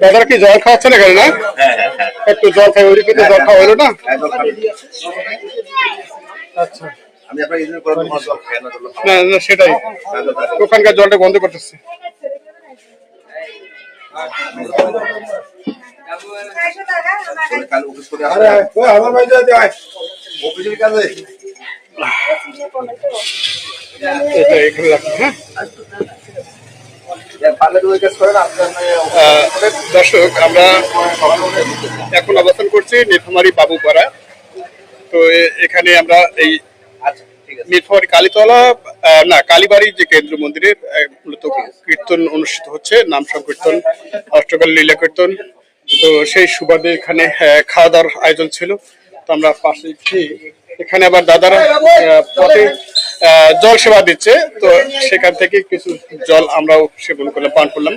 দাদারা কি জল খাওয়াচ্ছেন এখানে না? হ্যাঁ হ্যাঁ হ্যাঁ। একটু জল খাই ওই জল খাওয়া হলো না? আচ্ছা। না না সেটাই। ওখানকার জলটা বন্ধ করতেছে। এখানে রাখি হ্যাঁ? দর্শক আমরা এখন অবস্থান করছি নীলফামারী বাবুপাড়া। তো এখানে আমরা এই আচ্ছা নীলফামারী কালীতলা না কালীবাড়ি যে কেন্দ্র মন্দিরের আহ, মূলত কীর্তন অনুষ্ঠিত হচ্ছে নাম সংকীর্তন অষ্টকাল লীলা কীর্তন। তো সেই সুবাদে এখানে খাওয়া দাওয়ার আয়োজন ছিল। তো আমরা পাশে এখানে আবার দাদারা পথে জল সেবা দিচ্ছে। তো সেখান থেকে কিছু জল আমরাও সেবন করলাম পান করলাম।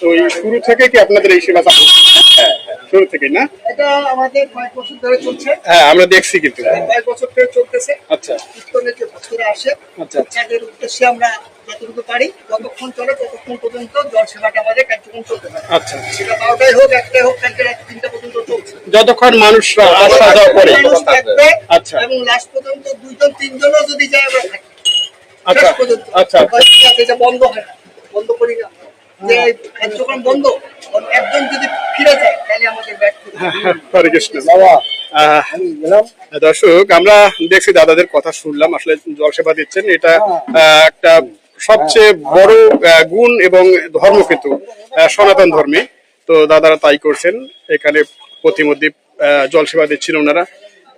তো এই শুরু থেকে কি আপনাদের এই সেবা? শুরু থেকে না? এটা আমাদের কয়েক বছর ধরে চলছে। হ্যাঁ আমরা দেখছি কিন্তু। কয়েক বছর ধরে চলতেছে। আচ্ছা। কীর্তনের যে ভক্তরা আসে। আচ্ছা। আচ্ছা উদ্দেশ্যে আমরা যতটুকু পারি চলে ততক্ষণ পর্যন্ত জল সেবাটা আমাদের কার্যক্রম চলতে পারে। আচ্ছা সেটা বারোটায় হোক একটাই হোক কালকে রাত তিনটা পর্যন্ত চলছে। যতক্ষণ মানুষরা আসা যাওয়া করে। আচ্ছা। এবং লাস্ট পর্যন্ত দুইজন তিনজনও যদি যায় আমরা থাকি। আচ্ছা। আচ্ছা আচ্ছা। এটা বন্ধ হয় বন্ধ করি না। যে কার্যক্রম বন্ধ একজন যদি ফিরে যায় তাহলে আমাদের ব্যাক হরে কৃষ্ণ। আহ, দর্শক আমরা দেখছি দাদাদের কথা শুনলাম। আসলে জল সেবা দিচ্ছেন। এটা একটা সবচেয়ে বড় গুণ এবং ধর্ম কিন্তু সনাতন ধর্মে। তো দাদারা তাই করছেন। এখানে প্রতিমধ্যে আহ, জল সেবা দিচ্ছেন ওনারা।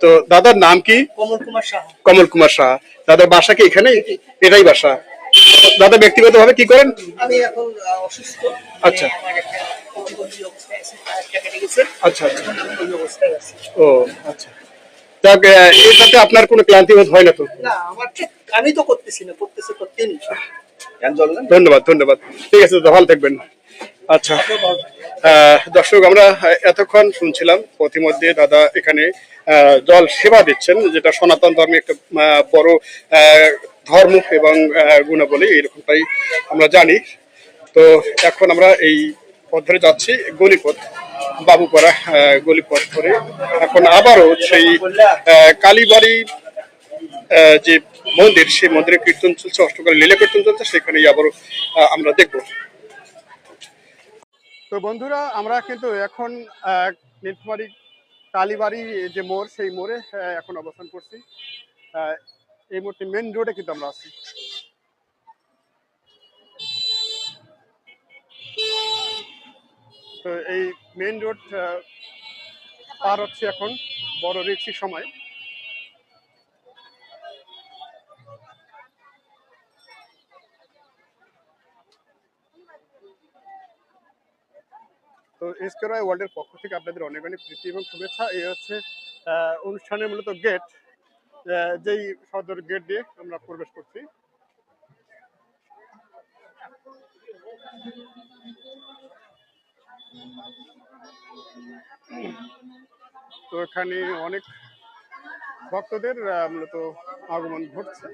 তো দাদার নাম কি? কমল কুমার সাহা। কমল কুমার সাহা। দাদার বাসা কি এখানে? এটাই বাসা। দাদা ব্যক্তিগত ভাবে কি করেন? আমি এখন অসুস্থ। আচ্ছা। আচ্ছা আচ্ছা। ও আচ্ছা। যাক এটাতে আপনার কোনো ক্লান্তি বোধ হয় না তো? না আমার ঠিক আমি তো করতেছি না করতেছে করতেন ধন্যবাদ ধন্যবাদ। ঠিক আছে, দাদা, ভালো থাকবেন। আচ্ছা দর্শক, আমরা এতক্ষণ শুনছিলাম প্রতিমধ্যে দাদা এখানে জল সেবা দিচ্ছেন, যেটা সনাতন ধর্মে একটা বড় ধর্ম এবং গুণাবলী এরকমটাই আমরা জানি। তো এখন আমরা এই পথ ধরে যাচ্ছি, গলিপথ, বাবুপাড়া গলিপথ ধরে এখন আবারও সেই কালীবাড়ি যে মন্দির সেই মন্দিরে কীর্তন চলছে অষ্টকাল লীলা কীর্তন চলছে সেখানেই আবারও আমরা দেখব। তো বন্ধুরা আমরা কিন্তু এখন আহ, নীলকুমারী কালীবাড়ি যে মোড় সেই মোড়ে এখন অবস্থান করছি। এই মুহূর্তে মেন রোডে কিন্তু আমরা আছি। তো এই মেন রোড পার হচ্ছে এখন বড় রিক্সি সময়। তো এসকেরয় ওয়ার্ল্ডের পক্ষ থেকে আপনাদের অনেক অনেক প্রীতি এবং শুভেচ্ছা। এই হচ্ছে অনুষ্ঠানের মূলত গেট যেই সদর গেট দিয়ে আমরা প্রবেশ করছি। তো এখানে অনেক ভক্তদের মূলত আগমন ঘটছে।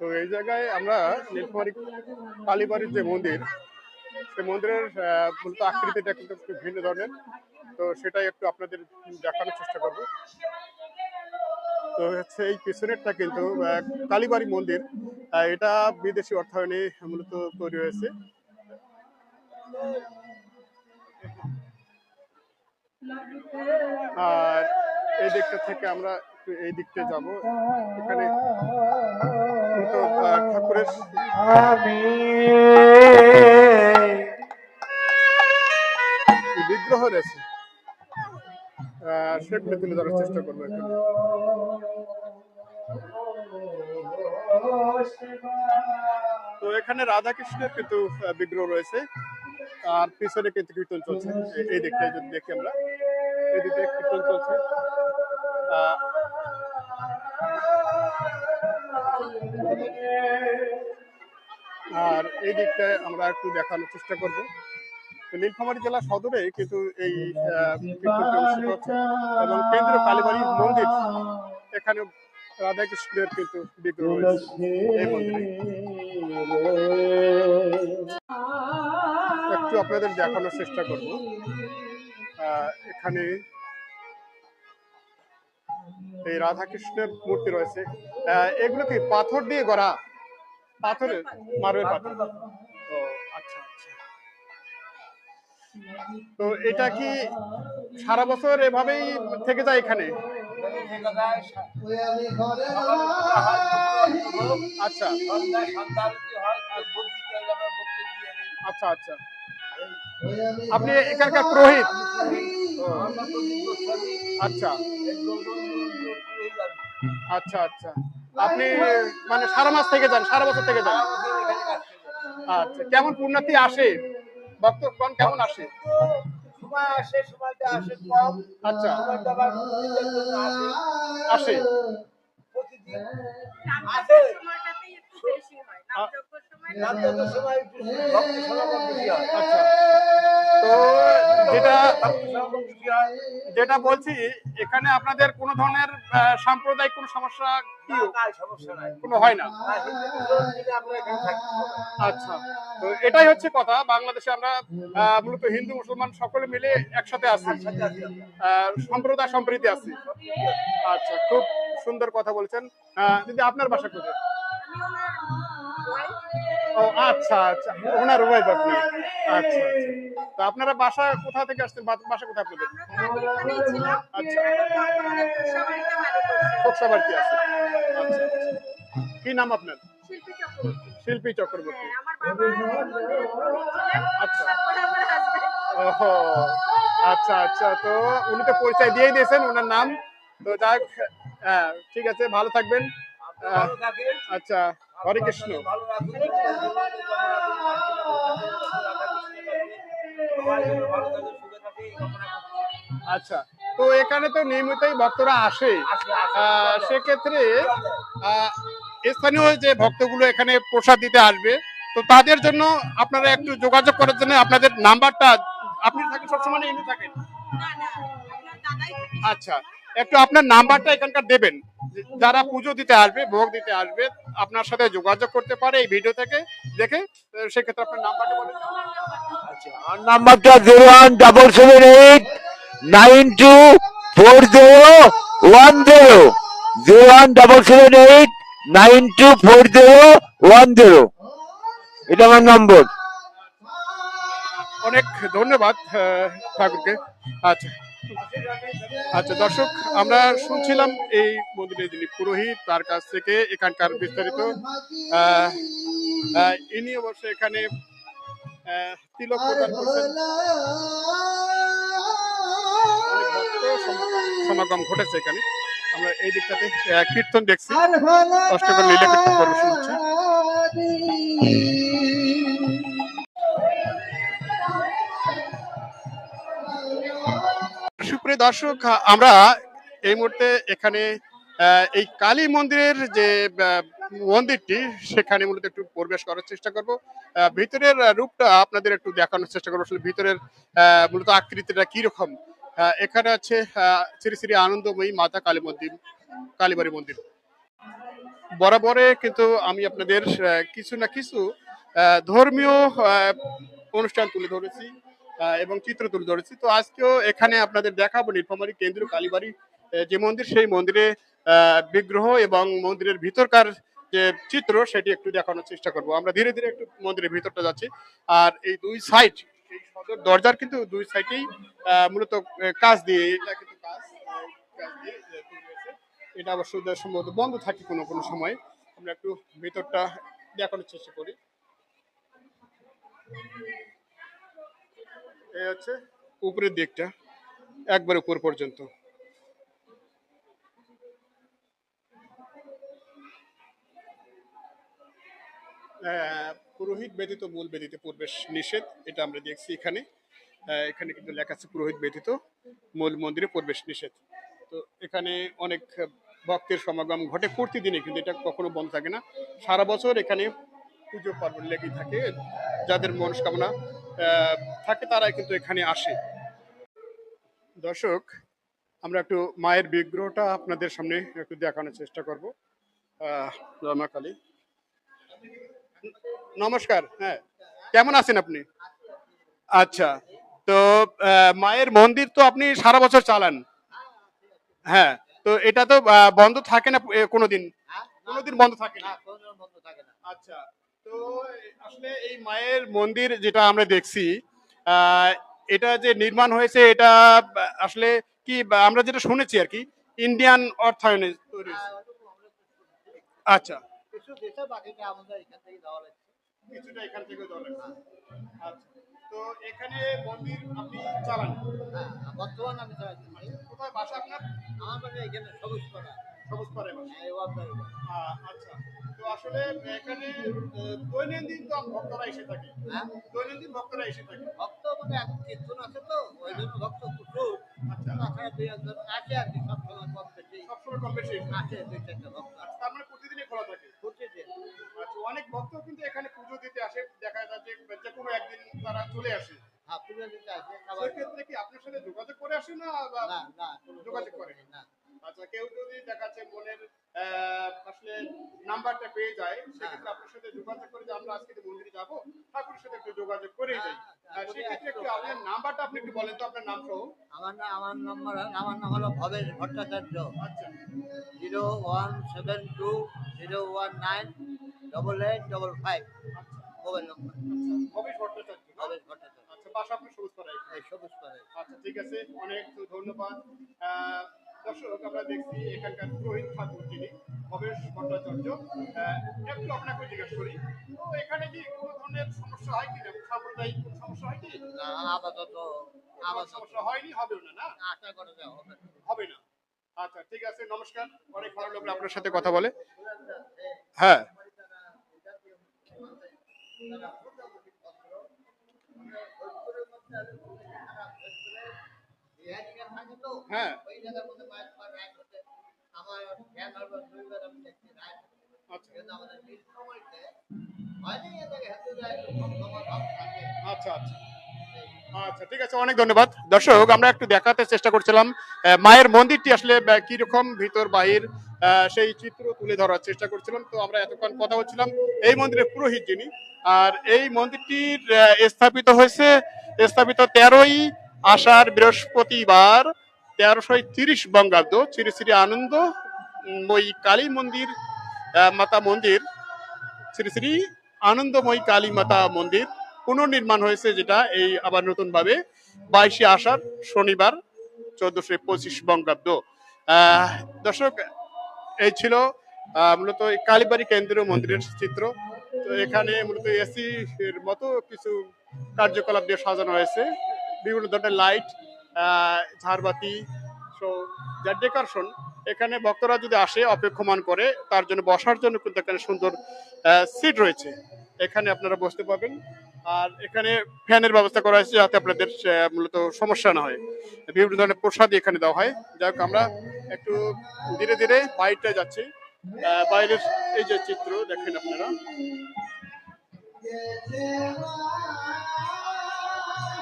তো এই জায়গায় আমরা নীলকুমারী কালীবাড়ির যে মন্দির, সেই মন্দিরের মূলত আকৃতিটা কিন্তু একটু ভিন্ন ধরনের। তো সেটাই একটু আপনাদের দেখানোর চেষ্টা করব। তো হচ্ছে এই পিছনেরটা কিন্তু কালীবাড়ি মন্দির এটা বিদেশি অর্থায়নে মূলত তৈরি হয়েছে। আর এই দিকটা থেকে আমরা এই দিকটা যাব। এখানে ঠাকুরের বিগ্রহ রয়েছে। সেগুলো তুলে ধরার চেষ্টা করব এখানে। তো এখানে রাধা কৃষ্ণের কিন্তু বিগ্রহ রয়েছে। আর পিছনে কিন্তু কীর্তন চলছে। এই- দিকটায় যদি দেখি আমরা। এই দিকে কীর্তন চলছে। আর এই দিকটায় আমরা একটু দেখানোর চেষ্টা করব। নীলফামারী জেলা সদরে কিন্তু এই কীর্তনটি অনুষ্ঠিত হচ্ছে। এবং কেন্দ্র কালীবাড়ি মন্দির এখানে রাধাকৃষ্ণের কিন্তু বিগ্রহ একটু আপনাদের দেখানোর চেষ্টা করব। এখানে এই রাধাকৃষ্ণের মূর্তি রয়েছে। এগুলো কি পাথর দিয়ে গড়া? পাথরের মার্বেল পাথর। তো এটা কি সারা বছর এভাবেই থেকে যায় এখানে? আচ্ছা। আচ্ছা আচ্ছা। আপনি এখানকার পুরোহিত? আচ্ছা। আচ্ছা আচ্ছা। আপনি মানে সারা মাস থেকে যান, সারা বছর থেকে যান? আচ্ছা কেমন পুণ্যার্থী আসে? ভক্তগণ কেমন আসে সময় আসে সময়টা আসে আচ্ছা। আসে। হয়। হয়। আচ্ছা। তো যেটা ভক্ত সমাগম বেশি হয় যেটা বলছি এখানে আপনাদের কোনো ধরনের সাম্প্রদায়িক কোনো সমস্যা কি? কোনো হয় না? থাকি। আচ্ছা। তো এটাই হচ্ছে কথা বাংলাদেশে আমরা আহ, মূলত হিন্দু মুসলমান সকলে মিলে একসাথে আছি। সম্প্রদায় সম্প্রীতি আছি। আচ্ছা খুব সুন্দর কথা বলছেন। আহ, দিদি আপনার বাসা কোথায়? ও আচ্ছা আচ্ছা। ওনার ওয়াইফ আপনি। আচ্ছা আচ্ছা। তো আপনারা বাসা কোথা থেকে আসছেন? বাসা কোথায় আপনাদের? আচ্ছা। কোকসাবাড়িতে আছে। আচ্ছা আচ্ছা। কি নাম আপনার? শিল্পী চক্রবর্তী। হ্যাঁ আচ্ছা। আচ্ছা আচ্ছা। তো উনি তো পরিচয় দিয়েই দিয়েছেন ওনার নাম। তো যাক হ্যাঁ ঠিক আছে ভালো থাকবেন। আচ্ছা। হরে কৃষ্ণ। আচ্ছা তো এখানে তো নিয়মিতই ভক্তরা আসে। সেক্ষেত্রে স্থানীয় যে ভক্তগুলো এখানে প্রসাদ দিতে আসবে তো তাদের জন্য আপনারা একটু যোগাযোগ করার জন্য আপনাদের নাম্বারটা আপনি থাকেন সবসময় এনে থাকেন? আচ্ছা একটু আপনার নাম্বারটা এখানকার দেবেন। যারা পুজো দিতে আসবে ভোগ দিতে আসবে আপনার সাথে যোগাযোগ করতে পারে এই ভিডিও থেকে। দেখে সেক্ষেত্রে আপনার নাম্বারটা বলে। আচ্ছা নাম্বারটা zero one double seven eight nine two four zero one zero. Zero one double seven eight nine two four zero one zero. এটা আমার নম্বর। অনেক ধন্যবাদ ঠাকুরকে। আচ্ছা। আচ্ছা দর্শক, আমরা শুনছিলাম এই মন্দিরের যিনি পুরোহিত, তার কাছ থেকে এখানকার বিস্তারিত। ইনি অবশ্য এখানে তিলক প্রদান করছেন। সমাগম- ঘটেছে এখানে। আমরা এই দিকটাতে কীর্তন দেখছি। অষ্টকর লীলা কীর্তন পরিবেশন হচ্ছে। সুপ্রিয় দর্শক, আমরা এই মুহূর্তে এখানে এই কালী মন্দিরের যে মন্দিরটি, সেখানে মূলত একটু প্রবেশ করার চেষ্টা করব। ভিতরের রূপটা আপনাদের একটু দেখানোর চেষ্টা করব ভিতরের মূলত আকৃতিটা কীরকম। এখানে আছে শ্রী শ্রী আনন্দময়ী মাতা কালী মন্দির, কালীবাড়ি মন্দির। বরাবরে কিন্তু আমি আপনাদের কিছু না কিছু ধর্মীয় অনুষ্ঠান তুলে ধরেছি। এবং চিত্র তুলে ধরেছি। তো আজকেও এখানে আপনাদের দেখাবো নীলফামারী, কেন্দ্রীয় কালীবাড়ি যে মন্দির, সেই মন্দিরে বিগ্রহ এবং মন্দিরের ভিতরকার যে চিত্র, সেটি একটু দেখানোর চেষ্টা করব। আমরা ধীরে ধীরে একটু মন্দিরের ভিতরটা যাচ্ছি। আর এই দুই সাইড দরজার কিন্তু দুই সাইডেই মূলত কাজ দিয়ে, এটা কিন্তু কাজ। এটা অবশ্য সম্ভবত বন্ধ থাকে কোনো কোনো সময়। আমরা একটু ভিতরটা দেখানোর চেষ্টা করি। এই হচ্ছে উপরের দিকটা, একবার উপর পর্যন্ত। পুরোহিত ব্যতীত মূল বেদিতে প্রবেশ নিষেধ, এটা আমরা দেখছি এখানে। এখানে কিন্তু লেখা আছে পুরোহিত ব্যতীত মূল মন্দিরে প্রবেশ নিষেধ। তো এখানে অনেক ভক্তের সমাগম ঘটে প্রতিদিনই কিন্তু এটা কখনো বন্ধ থাকে না। সারা বছর এখানে পুজো পার্বণ লেগেই থাকে। যাদের মনস্কামনা থাকে তারাই কিন্তু এখানে আসে। দর্শক আমরা একটু মায়ের বিগ্রহটা আপনাদের সামনে একটু দেখানোর চেষ্টা করব। রমা কালী। নমস্কার হ্যাঁ। কেমন আছেন আপনি? আচ্ছা তো মায়ের মন্দির তো আপনি সারা বছর চালান। হ্যাঁ তো এটা তো বন্ধ থাকে না কোনোদিন? কোনোদিন বন্ধ থাকে না। আচ্ছা তো আসলে এই মায়ের মন্দির যেটা আমরা দেখছি এটা যে নির্মাণ হয়েছে এটা আসলে কি আমরা যেটা শুনেছি আর কি ইন্ডিয়ান অর্থায়নে আচ্ছা। কিছুটা এখান থেকে দেওয়া লাগছে। আচ্ছা। তো এখানে মন্দির আপনি চালান? বর্তমান আমি চালাচ্ছি। কোথায় বাসা আপনার? আমার বাড়ি এখানে সবুজ সবুজ পারে। আহ, আচ্ছা। তো আসলে এখানে দৈনন্দিন তো ভক্তরা এসে থাকে। হ্যাঁ? দৈনন্দিন ভক্তরা এসে থাকে। ভক্ত মানে এখন কীর্তন আছে তো ওই জন্য ভক্ত প্রচুর আচ্ছা। তাছাড়া দুই একজন আছে আর কি সবসময় কম বেশি। সবসময় কম বেশি। আছে দুই চারটে ভক্ত। আছে তার মানে প্রতিদিনই খোলা থাকে? প্রতিদিন। আচ্ছা অনেক ভক্ত কিন্তু এখানে পুজো দিতে আসে। দেখা যায় যে যে কোনো একদিন তারা চলে আসে। হ্যাঁ পুজো দিতে আসে সেক্ষেত্রে কি আপনার সাথে যোগাযোগ করে আসে না না না যোগাযোগ করে না। আসলে নাম্বারটা পেয়ে যায়। সেক্ষেত্রে আপনার সাথে যোগাযোগ করে যে আমরা আজকে মন্দিরে যাব ঠাকুরের সাথে একটু যোগাযোগ করেই যাই। সেক্ষেত্রে একটু আপনার নাম্বারটা আপনি একটু বলেন তো আপনার নাম সহ। আমার না আমার নম্বর আমার নাম হলো ভবেশ ভট্টাচার্য। আচ্ছা। Zero one seven two zero one nine double eight double five. Mobile নম্বর। ভবেশ ভট্টাচার্য। ভবেশ ভট্টাচার্য। আচ্ছা বাসা আপনার সবুজ এই সবুজ করে আচ্ছা ঠিক আছে। অনেক ধন্যবাদ। দর্শক আমরা দেখছি এখানকার পুরোহিত ঠাকুর যিনি ভবেশ ভট্টাচার্য। একটু আপনাকে জিজ্ঞেস করি তো এখানে কি কোনো ধরনের সমস্যা হয় কি না? সাম্প্রদায়িক কোনো সমস্যা হয় কি? না আপাতত কোনো সমস্যা হয়নি হবেও না না? আশা করা যায় হবে হবে না। আচ্ছা ঠিক আছে নমস্কার। অনেক ভালো লাগল আপনার সাথে কথা বলে। হ্যাঁ। হ্যাঁ ওই জায়গার মধ্যে মায়ের পা রায় হতে আমার জ্ঞান হলো দুইবার আমি দেখছি রায় আচ্ছা। আচ্ছা আচ্ছা। আচ্ছা ঠিক আছে অনেক ধন্যবাদ। দর্শক আমরা একটু দেখাতে চেষ্টা করছিলাম মায়ের মন্দিরটি আসলে কীরকম ভিতর বাহির আহ, সেই চিত্র তুলে ধরার চেষ্টা করছিলাম। তো আমরা এতক্ষণ কথা বলছিলাম এই মন্দিরের পুরোহিত যিনি। আর এই মন্দিরটির স্থাপিত হয়েছে স্থাপিত তেরোই আষাঢ় বৃহস্পতিবার তেরোশো তিরিশ বঙ্গাব্দ, শ্রী শ্রী আনন্দ ওই কালী মন্দির মাতা মন্দির, শ্রী শ্রী আনন্দময়ী কালী মাতা মন্দির পুনর্নির্মাণ হয়েছে যেটা এই আবার নতুন ভাবে বাইশে আষাঢ় শনিবার চোদ্দশো পঁচিশ বঙ্গাব্দ। দর্শক, এই ছিল মূলত কালীবাড়ি কেন্দ্রীয় মন্দিরের চিত্র। তো এখানে মূলত এসি এর মতো কিছু কার্যকলাপ দিয়ে সাজানো হয়েছে। বিভিন্ন ধরনের লাইট ঝাড়বাতি, সো, যার ডেকোরেশন এখানে ভক্তরা যদি আসে, অপেক্ষমান করে, তার জন্য বসার জন্য কিন্তু এখানে সুন্দর সিট রয়েছে। এখানে আপনারা বসতে পারবেন আর এখানে ফ্যানের ব্যবস্থা করা হয়েছে যাতে আপনাদের মূলত সমস্যা না হয়। বিভিন্ন ধরনের প্রসাদ এখানে দেওয়া হয়। যাই হোক, আমরা একটু ধীরে ধীরে বাইরটা যাচ্ছি। বাইরের এই যে চিত্র, দেখেন আপনারা।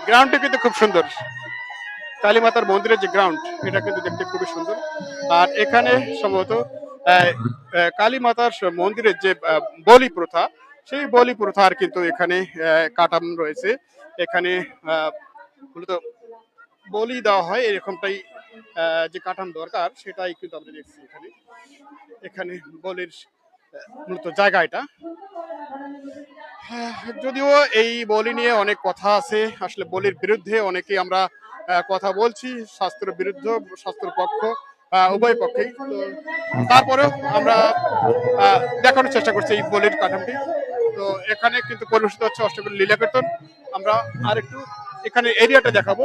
গ্রাউন্ডটা কিন্তু খুব সুন্দর। কালী মাতার মন্দিরের যে গ্রাউন্ড এটা কিন্তু দেখতে খুবই সুন্দর। আর এখানে সম্ভবত আহ, আহ, কালী মাতার মন্দিরের যে বলি প্রথা সেই বলি প্রথার কিন্তু এখানে কাটাম রয়েছে। এখানে মূলত বলি দেওয়া হয় এরকমটাই যে কাটাম দরকার সেটাই কিন্তু আমরা দেখছি এখানে। এখানে বলির মূলত জায়গা এটা। যদিও এই বলি নিয়ে অনেক কথা আছে আসলে বলির বিরুদ্ধে অনেকে আমরা কথা বলছি, শাস্ত্র বিরুদ্ধ, শাস্ত্র পক্ষ উভয় পক্ষেই। তো তারপরেও আমরা দেখানোর চেষ্টা করছি এই বলির কাঠামটি। তো এখানে কিন্তু পরিবেশিত হচ্ছে অষ্টমী লীলা কীর্তন আমরা আরেকটু এখানে এরিয়াটা দেখাবো।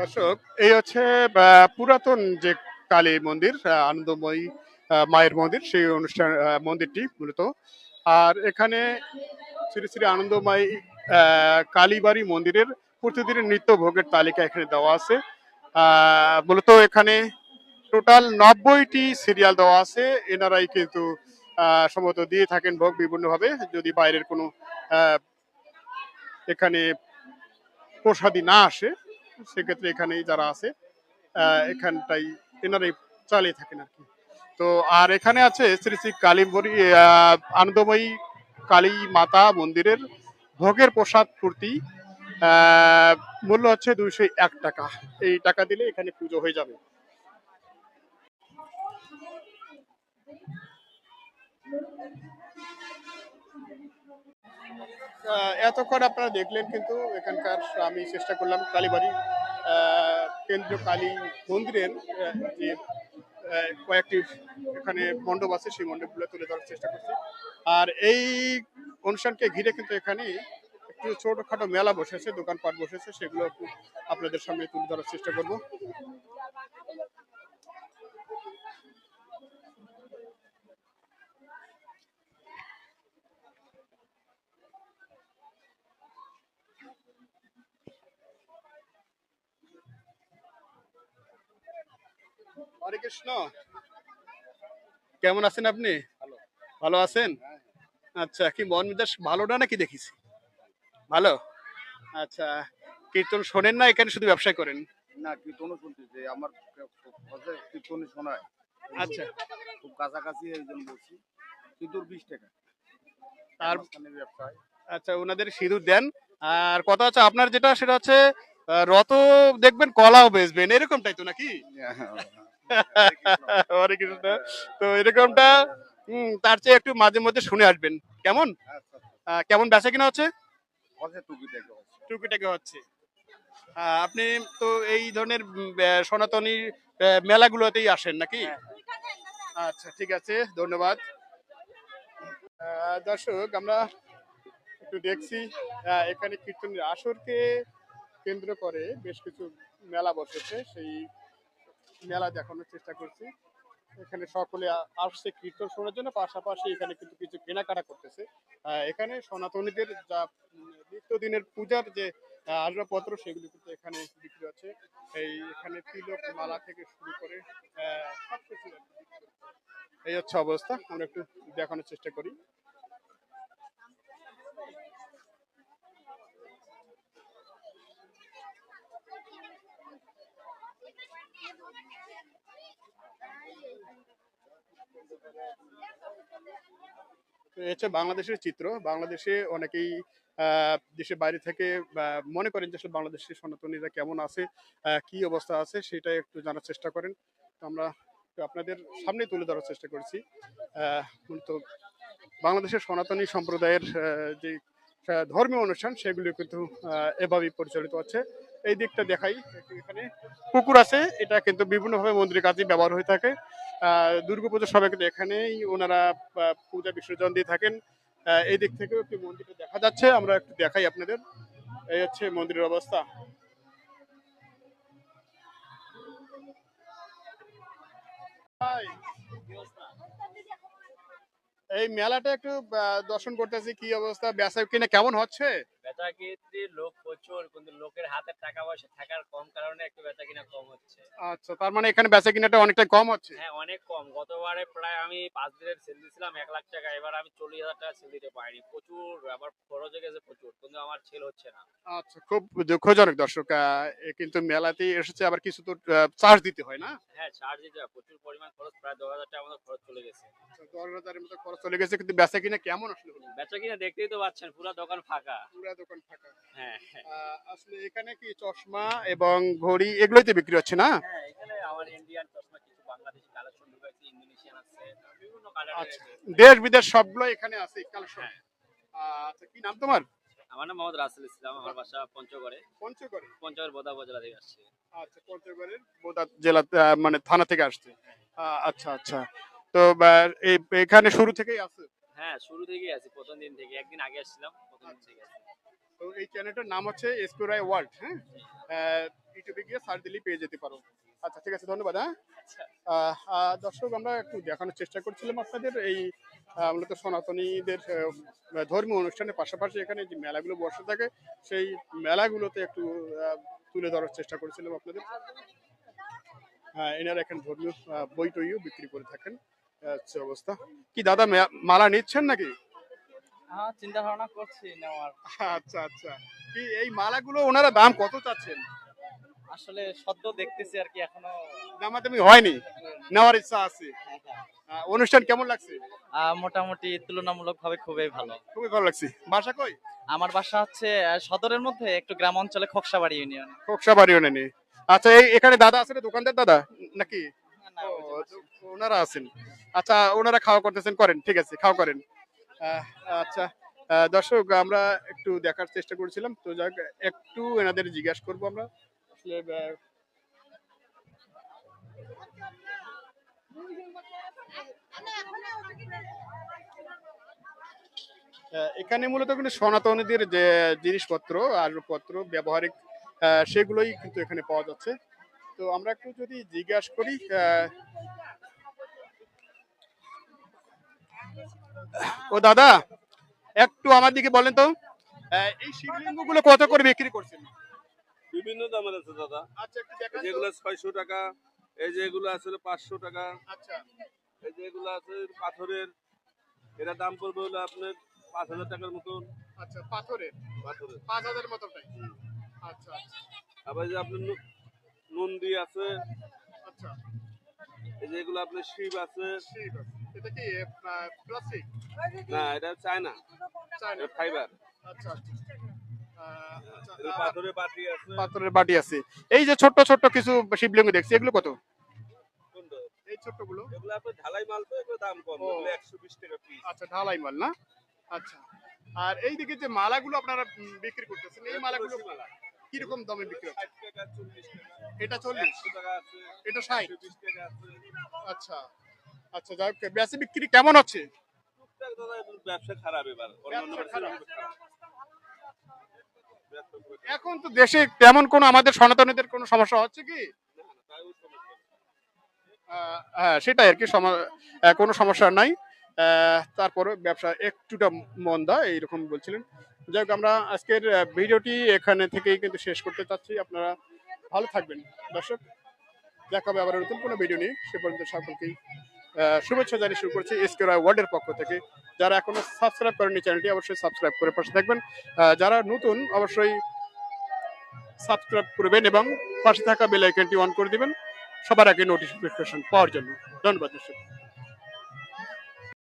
দর্শক, এই হচ্ছে পুরাতন যে কালী মন্দির আনন্দময়ী মায়ের মন্দির, সেই অনুষ্ঠান মন্দিরটি মূলত। আর এখানে শ্রী শ্রী আনন্দময়ী কালীবাড়ি মন্দিরের প্রতিদিনের নিত্য ভোগের তালিকা এখানে দেওয়া আছে। মূলত এখানে টোটাল নব্বইটি সিরিয়াল দেওয়া আছে। এনারাই কিন্তু সম্ভবত দিয়ে থাকেন ভোগ বিভিন্নভাবে। যদি বাইরের কোনো এখানে প্রসাদী না আসে সেক্ষেত্রে এখানেই যারা আছে এখানটাই এনারাই চালিয়ে থাকেন আর কি। তো আর এখানে আছে শ্রী শ্রী কালীবরী আহ, আনন্দময়ী কালী মাতা মন্দিরের ভোগের প্রসাদ পূর্তি মূল্য হচ্ছে দুইশো এক টাকা। এই টাকা দিলে এখানে পুজো হয়ে যাবে। এতক্ষণ আপনারা দেখলেন কিন্তু এখানকার আমি চেষ্টা করলাম কালীবাড়ি কেন্দ্রীয় কালী মন্দিরের যে কয়েকটি এখানে মণ্ডপ আছে, সেই মণ্ডপগুলো তুলে ধরার চেষ্টা করছি। আর এই অনুষ্ঠানকে ঘিরে কিন্তু এখানে একটু ছোটখাটো মেলা বসেছে দোকানপাট বসেছে সেগুলো একটু আপনাদের সামনে তুলে ধরার চেষ্টা করব। হরে কৃষ্ণ। কেমন আছেন আপনি? ভালো। আছেন? আচ্ছা কি মন মেজাজ ভালো না নাকি দেখিস ভালো? আচ্ছা কীর্তন শোনেন না এখানে শুধু ব্যবসা করেন? না কীর্তনও শুনতেছে আমার কাছে কীর্তনই শোনায়। আচ্ছা। খুব কাছাকাছি এই জন্য বলছি সিঁদুর বিশ টাকা। মাঝখানে ব্যবসায়। আচ্ছা ওনাদের সিঁদুর দেন। আর কথা হচ্ছে আপনার যেটা সেটা হচ্ছে রত দেখবেন কলাও বেচবেন এরকমটাই তো নাকি? হরে কৃষ্ণ। তো এরকমটা তার চেয়ে একটু মাঝে মধ্যে শুনে আসবেন। কেমন? কেমন বেচা কিনা হচ্ছে? টুকিটাকি হচ্ছে। আপনি তো এই ধরনের সনাতনী মেলাগুলোতেই আসেন নাকি? আচ্ছা ঠিক আছে ধন্যবাদ। দর্শক আমরা একটু দেখছি এখানে কীর্তনের আসরকে কেন্দ্র করে বেশ কিছু মেলা বসেছে। সেই মেলা দেখানোর চেষ্টা করছি। এখানে সকলে আসছে কীর্তন শোনার জন্য, পাশাপাশি এখানে কিন্তু কিছু কেনাকাটা করতেছে। এখানে সনাতনীদের যা নিত্যদিনের পূজার যে আসবাবপত্র, সেগুলি কিন্তু এখানে বিক্রি হচ্ছে। এই এখানে তিলক মালা থেকে শুরু করে সবকিছু। এই হচ্ছে অবস্থা, আমরা একটু দেখানোর চেষ্টা করি। তো এই হচ্ছে বাংলাদেশের চিত্র। বাংলাদেশে অনেকেই দেশের বাইরে থেকে মনে করেন যে বাংলাদেশের সনাতনীরা কেমন আছে কি অবস্থা আছে সেটাই একটু জানার চেষ্টা করেন। আমরা আপনাদের সামনে তুলে ধরার চেষ্টা করছি। মূলত বাংলাদেশের সনাতনী সম্প্রদায়ের যে ধর্মীয় অনুষ্ঠান সেগুলি কিন্তু এভাবেই পরিচালিত হচ্ছে। এই দিকটা দেখাই। এখানে পুকুর আছে, এটা কিন্তু বিভিন্নভাবে মন্দিরের কাজে ব্যবহার হয়ে থাকে। দুর্গাপুজোর সবাই কিন্তু এখানেই ওনারা পূজা বিসর্জন দিয়ে থাকেন। এই দিক থেকেও একটি মন্দিরটা দেখা যাচ্ছে, আমরা একটু দেখাই আপনাদের। এই হচ্ছে মন্দিরের অবস্থা। এই মেলাটা একটু দর্শন করতেছি, কি অবস্থা বেচা কিনা, কেমন হচ্ছে? বেচা কিনতে লোক প্রচুর কিন্তু লোকের হাতে টাকা পয়সা থাকার কম কারণে একটু বেচা কিনা কম হচ্ছে। আচ্ছা তার মানে এখানে বেচা কিনাটা অনেকটা কম হচ্ছে? হ্যাঁ অনেক কম। গতবারে প্রায় আমি পাঁচ দিনের সেল দিয়েছিলাম এক লাখ টাকা। এবার আমি চল্লিশ হাজার টাকা সেল দিতে পারিনি। প্রচুর আবার খরচ হয়ে গেছে প্রচুর কিন্তু আমার সেল হচ্ছে না। আচ্ছা খুব দুঃখজনক দর্শক কিন্তু মেলাতেই এসেছে আবার কিছু তো চার্জ দিতে হয় না? হ্যাঁ চার্জ দিতে হয়। প্রচুর পরিমাণ খরচ প্রায় দশ হাজার টাকা আমাদের খরচ চলে গেছে। আচ্ছা, দশ হাজারের মতো খরচ চলে গেছে কিন্তু বেচা কিনা কেমন আসলে? বেচা কিনা দেখতেই তো পাচ্ছেন পুরো দোকান ফাঁকা। পুরা দোকান ফাঁকা হ্যাঁ হ্যাঁ। আসলে এখানে কি চশমা এবং ঘড়ি এগুলোই তো বিক্রি হচ্ছে না? হ্যাঁ এখানে আমার ইন্ডিয়ান চশমা কিছু বাংলাদেশি কালেকশন ঢুকেছে ইন্দোনেশিয়ান আছে বিভিন্ন আচ্ছা দেশ বিদেশ সবগুলো এখানে আছে কালেকশন হ্যাঁ। আচ্ছা কি নাম তোমার? আমার নাম মোহাম্মদ রাসেল ইসলাম আমার বাসা পঞ্চগড়ে। পঞ্চগড়ে? পঞ্চগড় বোদা থেকে আসছে। আচ্ছা পঞ্চগড়ের বোদা জেলা মানে থানা থেকে আসছে। আচ্ছা আচ্ছা। তো এখানে শুরু থেকেই আছে? হ্যাঁ শুরু থেকেই আছি প্রথম দিন থেকে। একদিন আগে আসছিলাম প্রথম দিন থেকে আছি তো এই চ্যানেলটার নাম হচ্ছে এসপিরাই ওয়ার্ল্ড হ্যাঁ? ইউটিউবে গিয়ে সার্চ দিলেই পেয়ে যেতে পারো। আচ্ছা ঠিক আছে ধন্যবাদ হ্যাঁ? আহ, দর্শক আমরা একটু দেখানোর চেষ্টা করছিলাম আপনাদের এই মূলত সনাতনীদের ধর্মীয় অনুষ্ঠানের পাশাপাশি এখানে যে মেলাগুলো বসে থাকে সেই মেলাগুলোতে একটু তুলে ধরার চেষ্টা করেছিলাম আপনাদের। হ্যাঁ এনারা এখানে ধর্মীয় বই টইও বিক্রি করে থাকেন। আহ, হচ্ছে অবস্থা। কি দাদা মালা নিচ্ছেন নাকি? হ্যাঁ চিন্তা ভাবনা করছি নেওয়ার। আচ্ছা আচ্ছা। কি এই মালাগুলো ওনারা দাম কত চাচ্ছেন? আসলে সদ্য দেখতেছি আর কি এখনও দামাদামি হয়নি? নেওয়ার ইচ্ছা আছে। অনুষ্ঠান কেমন লাগছে? মোটামুটি তুলনামূলক ভাবে খুবই ভালো। খুবই ভালো লাগছে। বাসা কই? আমার বাসা হচ্ছে সদরের মধ্যে একটু গ্রাম অঞ্চলে খোকসাবাড়ি ইউনিয়ন খোকসা বাড়ি ওনানি আচ্ছা এই এখানে দাদা আছে দোকানদার দাদা নাকি? ওনারা আছেন। আচ্ছা ওনারা খাওয়া করতেছেন করেন ঠিক আছে খাওয়া করেন। আচ্ছা। দর্শক আমরা একটু দেখার চেষ্টা করছিলাম। তো যাক একটু এনাদের জিজ্ঞাসা করব আমরা। আসলে এখানে মূলত কিন্তু সনাতনীদের যে জিনিসপত্র আসবাবপত্র ব্যবহারিক আহ, সেগুলোই কিন্তু এখানে পাওয়া যাচ্ছে। তো আমরা একটু যদি জিজ্ঞাসা করি ও দাদা একটু আমার দিকে বলেন তো। এই শিবলিঙ্গগুলো কত করে বিক্রি করছেন? বিভিন্ন দামের আছে দাদা। আচ্ছা একটু দেখান যেগুলো ছয়শো টাকা এই যে এগুলো আছে পাঁচশো টাকা। আচ্ছা। এই যে এগুলো আছে পাথরের এটা দাম পড়বে হলো আপনার পাঁচ হাজার টাকার মতন। আচ্ছা পাথরের? পাথরের। পাঁচ হাজার মতো টাকা আচ্ছা আচ্ছা। আবার এই যে আপনার নন্দী আছে। আচ্ছা। এই যে এগুলো আপনার শিব আছে। শিব আছে। এটা কি প্লাস্টিক না এটা চায়না। চায়না। ফাইবার আচ্ছা আচ্ছা। আচ্ছা, পাথরের বাটি আছে। পাথরের বাটি আছে। এই যে ছোট্ট ছোট্ট কিছু শিবলিঙ্গ দেখছি এগুলো কত? এই ছোট্টগুলো এগুলো ঢালাই মাল তো এগুলো দাম কম। এগুলো একশো বিশ টাকা পিস আচ্ছা ঢালাই মাল না? আচ্ছা। আর এইদিকে যে মালাগুলো আপনারা বিক্রি করতেছেন এই মালাগুলো মালা। কীরকম দামে বিক্রি হচ্ছে? এটা চল্লিশ? এটা ষাট? আচ্ছা। আচ্ছা যাই হোক বেচা বিক্রি কেমন হচ্ছে ব্যবসা খারাপ এবার। এখন তো দেশে তেমন কোনো আমাদের সনাতনীদের কোনো সমস্যা হচ্ছে কি? হ্যাঁ সেটাই আর কি কোনো সমস্যা নাই। তারপরে ব্যবসা একটুটা মন্দা এইরকম বলছিলেন। যাই হোক আমরা আজকের ভিডিওটি এখানে থেকেই কিন্তু শেষ করতে চাচ্ছি। আপনারা ভালো থাকবেন। দর্শক দেখা হবে আবার নতুন কোনো ভিডিও নিয়ে। সে পর্যন্ত সকলকেই শুভেচ্ছা জানিয়ে শুরু করছি এসকে ওয়ার্ডের পক্ষ থেকে। যারা এখনও সাবস্ক্রাইব করেনি চ্যানেলটি অবশ্যই সাবস্ক্রাইব করে পাশে থাকবেন। যারা নতুন, অবশ্যই সাবস্ক্রাইব করবেন এবং পাশে থাকা বেল আইকনটি অন করে দিবেন। সবার আগে নোটিফিকেশন পাওয়ার জন্য। ধন্যবাদ